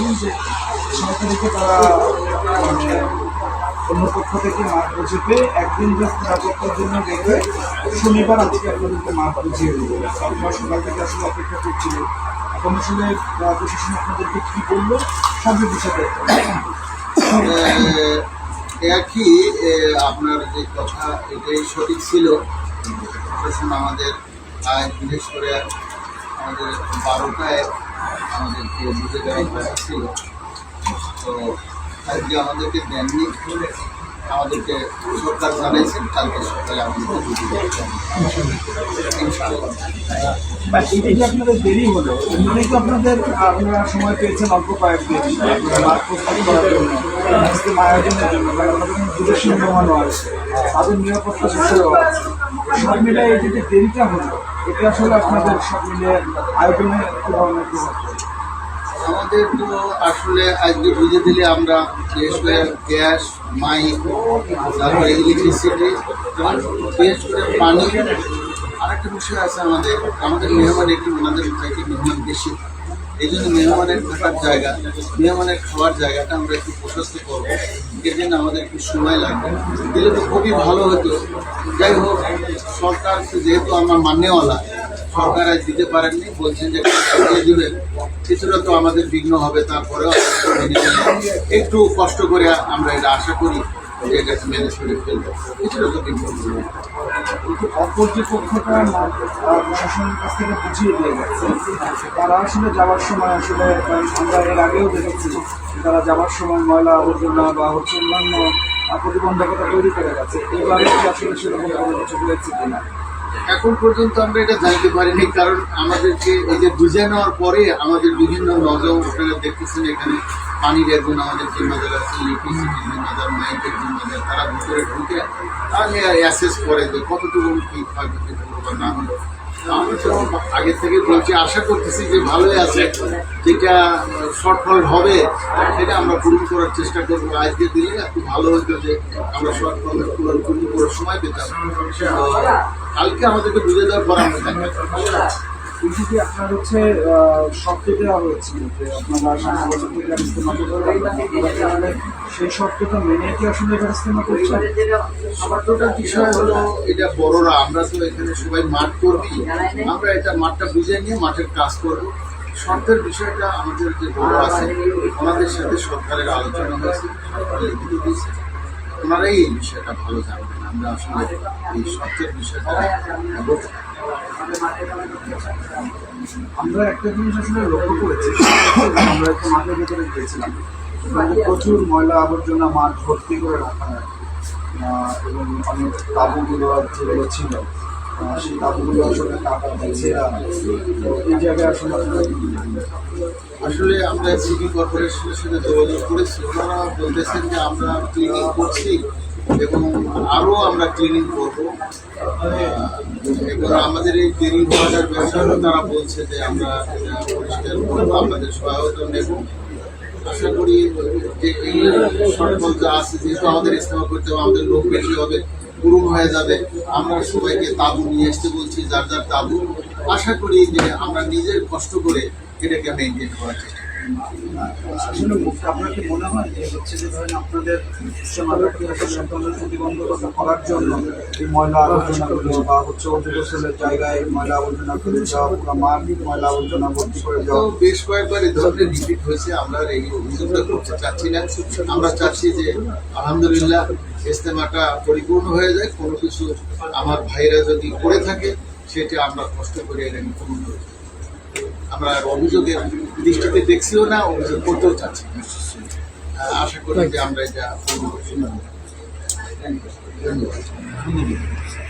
বলছিলেন যে তারা মানে অন্য পক্ষ থেকে মাঠ বুঝে একদিন জাস্ট নিরাপত্তার জন্য রেখে শনিবার আজকে আপনাদেরকে মাঠ বুঝিয়ে দেবো আপনারা সকাল থেকে আসলে অপেক্ষা করছিলেন। এখন আসলে প্রশাসন আপনাদেরকে কী বলল? সবের বিষয়টা আহ, একই আপনার যে কথা এটাই সঠিক ছিল। প্রশাসন আমাদের বিশেষ করে আমাদের বারোটায় আমাদেরকে বুঝে দেওয়ার কথা ছিল তো আজকে আমাদেরকে দেননি আমাদেরকে সরকার জানিয়েছেন কালকে সকালে। আমাদেরকে বুঝে দেওয়া আপনাদের দেরি হলো এমনি তো আপনাদের আপনারা সময় পেয়েছেন অল্প কয়েকদিন মাঠ প্রস্তুত করার জন্য আয়োজনের জন্য কারণ আমাদের আছে তাদের নিরাপত্তা আছে সব মিলে এই যে যে দেরিটা হলো এটা আসলে আপনাদের সব মিলে আয়োজনে কি ধরনের আমাদের তো আসলে আজকে বুঝে দিলে আমরা বিশেষ করে গ্যাস, মাইক, তারপরে ইলেকট্রিসিটি বিশেষ করে পানি। আরেকটা বিষয় আছে আমাদের আমাদের মেহমান একটু ওনাদের থেকে মেহমান বেশি। এই জন্য মেহমানের থাকার জায়গা, মেহমানের খাওয়ার জায়গাটা আমরা একটু প্রশস্ত করব। এর জন্য আমাদের একটু সময় লাগবে। দিলে তো খুবই ভালো হতো। যাই হোক সরকার যেহেতু আমরা মান্যওয়ালা, সরকার আজ দিতে পারেননি, বলছেন যে দিবেন। কিছুটা তো আমাদের বিঘ্ন হবে, তারপরেও একটু কষ্ট করে আমরা এটা আশা করি এটা তো বুঝিয়ে তারা আসলে যাওয়ার সময় আসলে আমরা এর আগেও দেখেছি তারা যাওয়ার সময় ময়লা আবর্জনা বা হচ্ছে অন্যান্য প্রতিবন্ধকতা তৈরি করে গেছে এবারে আসলে সেরকম কোনো কিছু কিনা? এখন পর্যন্ত আমরা এটা জানতে পারিনি, কারণ আমাদেরকে এই যে বুঝে নেওয়ার পরে আমাদের বিভিন্ন নজর আপনারা দেখতেছেন এখানে। পানির একজন আমাদের জিম্মাদার আছে ইলেকট্রিসিটির জিম্মাদার মাইকের জিম্মাদার তারা ভিতরে ঢুকে তাহলে অ্যাসেস করে যে কতটুকু কি ক্ষয়ক্ষতি হলো বা না হলো। আমরা তো আগে থেকে বলছি, আশা করতেছি যে ভালোই আছে, যেটা শর্টফল হবে, সেটা আমরা পূরণ করার চেষ্টা করব। আজকে দিলে একটু ভালো হতো যে আমরা শর্টফল পূরণ পূরণ করার সময় পেতাম। কালকে আমাদেরকে বুঝে দেওয়ার পর আমরা কিন্তু কি আপনার হচ্ছে শর্ত দেওয়া হয়েছিল যে আপনারা সামনে বছর থেকে ইস্তেমা করতে সেই শর্তটা মেনে কি আসলে এবার ইস্তেমা করছেন আমার টোটাল বিষয় হলো, এটা বড়রা, আমরা তো এখানে সবাই মাঠ করবি আমরা এটা মাঠটা বুঝে নিয়ে মাঠের কাজ করব। শর্তের বিষয়টা আমাদের যে বড় আছে ওনাদের সাথে সরকারের আলোচনা হয়েছে সরকার লিখিত দিয়েছে ওনারাই এই বিষয়টা ভালো জানবেন আমরা আসলে এই শর্তের বিষয়টা। আমরা একটা জিনিস আসলে লক্ষ্য করেছি, আমরা একটু মাঠের ভেতরে গিয়েছিলাম। প্রচুর ময়লা আবর্জনা মাঠ ভর্তি করে রাখা হয়। এবং অনেক তাবুগুলো যেগুলো ছিল সেই তাবুগুলো আসলে কাটা ছেঁড়া এই জায়গায় আসলে? আসলে আমরা সিটি কর্পোরেশনের সাথে যোগাযোগ করেছি। ওনারা বলতেছেন যে আমরা ক্লিনিং করছি। এবং আরও আমরা ক্লিনিং করব। এবং আমাদের এই দেরি হওয়াটার ব্যাপারে তারা বলছে যে আমরা পরিষ্কার করব, আপনাদের সহায়তা নেব। আশা করি যে এই শর্টফল যা আছে, যেহেতু আমাদের ইস্তেমা করতে হবে, আমাদের লোক বেশি হবে পূরণ হয়ে যাবে, আমরা সবাইকে তাবু নিয়ে আসতে বলছি, যার যার তাবু। আশা করি যে আমরা নিজের কষ্ট করে এটাকে মেনটেন করার চেষ্টা আপনার কি মনে হয় যে হচ্ছে যে ধরেন আপনাদের সন্তানের প্রতিবন্ধকতা করার জন্য এই ময়লা আবর্জনাগুলো বা হচ্ছে অজু জায়গায় ময়লা আবর্জনা করে যাওয়া পুরো মাঠ ময়লা আবর্জনা ভর্তি করে যাওয়া বেশ কয়েকবার এই ধরনের রিপিট হয়েছে, আমরা এই অভিযোগটা করতে চাচ্ছি না। আমরা চাচ্ছি যে আলহামদুলিল্লাহ ইস্তেমাটা পরিপূর্ণ হয়ে যায়। কোনো কিছু আমার ভাইরা যদি করে থাকে, সেটা আমরা কষ্ট করে এনে পূরণ করি আমরা অভিযোগের দৃষ্টিতে দেখছিও না অভিযোগ করতেও চাচ্ছি আশা করি যে আমরা এটা